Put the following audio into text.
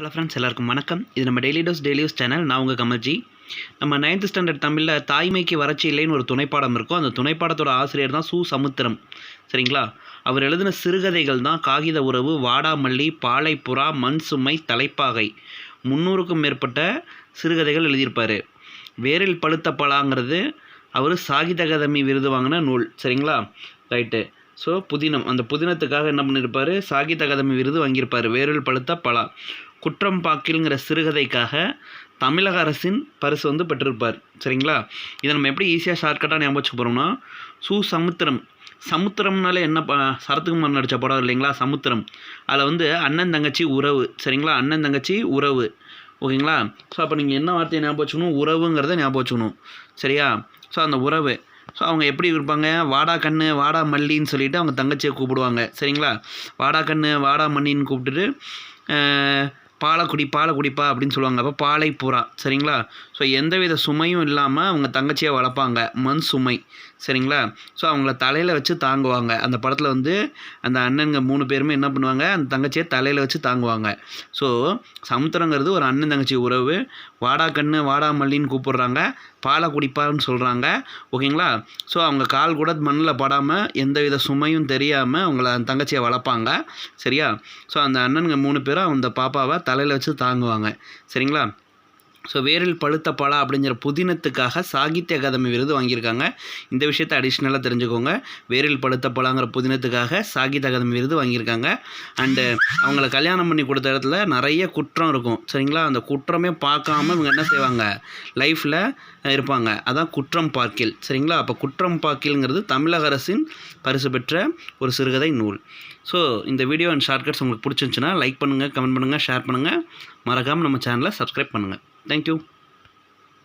Hello friends எல்லாருக்கும் வணக்கம். இது நம்ம daily dose daily use channel நான் உங்கள் கமல்ஜி நம்ம நைன்த் ஸ்டாண்டர்ட் தமிழில் தாய்மைக்கு வறட்சி இல்லைன்னு ஒரு துணைப்பாடம் இருக்கும். அந்த துணைப்பாடத்தோட ஆசிரியர் தான் சு. சமுத்திரம். சரிங்களா? அவர் எழுதின சிறுகதைகள் தான் காகித உறவு வாடாமல்லி பாலைப்புறா மண் சுமை தலைப்பாகை. முந்நூறுக்கும் மேற்பட்ட சிறுகதைகள் எழுதியிருப்பார். வேரில் பழுத்த பலாங்கிறது அவர் சாகித அகாதமி விருது வாங்கின நூல். சரிங்களா? ரைட்டு ஸோ புதினம். அந்த புதினத்துக்காக என்ன பண்ணியிருப்பார் சாகித்ய அகாதமி விருது வாங்கியிருப்பார். வேரில் பழுத்த பலா. குற்றம் பாக்கில்ங்கிற சிறுகதைக்காக தமிழக அரசின் பரிசு வந்து பெற்றிருப்பார். சரிங்களா? இதை நம்ம எப்படி ஈஸியாக ஷார்ட்கட்டாக ஞாபகம் வச்சுக்க போகிறோம்னா சு சமுத்திரம். சமுத்திரம்னாலே என்ன ப சரத்குமார் நடித்த படம் இல்லைங்களா? சமுத்திரம். அதில் வந்து அண்ணன் தங்கச்சி உறவு. சரிங்களா? அண்ணன் தங்கச்சி உறவு. ஓகேங்களா? ஸோ அப்போ நீங்கள் என்ன வார்த்தையை ஞாபகம் வச்சுக்கணும்? உறவுங்கிறத ஞாபகம் வச்சுக்கணும். சரியா? ஸோ அந்த உறவு. ஸோ அவங்க எப்படி இருப்பாங்க? வாடா கண்ணு வாடா மல்லின்னு சொல்லிவிட்டு அவங்க தங்கச்சியை கூப்பிடுவாங்க. சரிங்களா? வாடா கண்ணு வாடா மல்லின்னு கூப்பிட்டுட்டு பாலக்குடி பாலக்குடிப்பா அப்படின்னு சொல்லுவாங்க. அப்போ பாலை புறா சரிங்களா? ஸோ எந்தவித சுமையும் இல்லாமல் அவங்க தங்கச்சியை வளர்ப்பாங்க. மண் சுமை சரிங்களா? ஸோ அவங்கள தலையில் வச்சு தாங்குவாங்க. அந்த படத்தில் வந்து அந்த அண்ணனுங்க மூணு பேருமே என்ன பண்ணுவாங்க? அந்த தங்கச்சியை தலையில் வச்சு தாங்குவாங்க. ஸோ சமுத்திரங்கிறது ஒரு அண்ணன் தங்கச்சி உறவு. வாடா கண்ணு வாடா மல்லின்னு கூப்பிடுறாங்க. பாலை குடிப்பான்னு சொல்கிறாங்க ஓகேங்களா? ஸோ அவங்க கால் கூட மண்ணில் படாமல் எந்தவித சுமையும் தெரியாமல் அவங்கள அந்த தங்கச்சியை வளர்ப்பாங்க. சரியா? ஸோ அந்த அண்ணனுங்க மூணு பேரும் அந்த பாப்பாவை தலையில் வச்சு தாங்குவாங்க. சரிங்களா? ஸோ வேரில் பழுத்த பழா அப்படிங்கிற புதினத்துக்காக சாகித்ய அகாதமி விருது வாங்கியிருக்காங்க. இந்த விஷயத்தை அடிஷ்னலாக தெரிஞ்சுக்கோங்க. வேரில் பழுத்த பழாங்கிற புதினத்துக்காக சாகித்ய அகாதமி விருது வாங்கியிருக்காங்க. அண்டு அவங்கள கல்யாணம் பண்ணி கொடுத்த இடத்துல நிறைய குற்றம் இருக்கும். சரிங்களா? அந்த குற்றமே பார்க்காம இவங்க என்ன செய்வாங்க? லைஃப்பில் இருப்பாங்க. அதான் குற்றம் பார்க்கில். சரிங்களா? அப்போ குற்றம் பார்க்கில்ங்கிறது தமிழக அரசின் பரிசு பெற்ற ஒரு சிறுகதை நூல். ஸோ இந்த வீடியோ அண்ட் ஷார்ட்கட்ஸ் உங்களுக்கு பிடிச்சிருந்துச்சுன்னா லைக் பண்ணுங்கள் கமெண்ட் பண்ணுங்கள் ஷேர் பண்ணுங்கள் மறக்காமல் நம்ம சேனலை சப்ஸ்கிரைப் பண்ணுங்கள் thank you.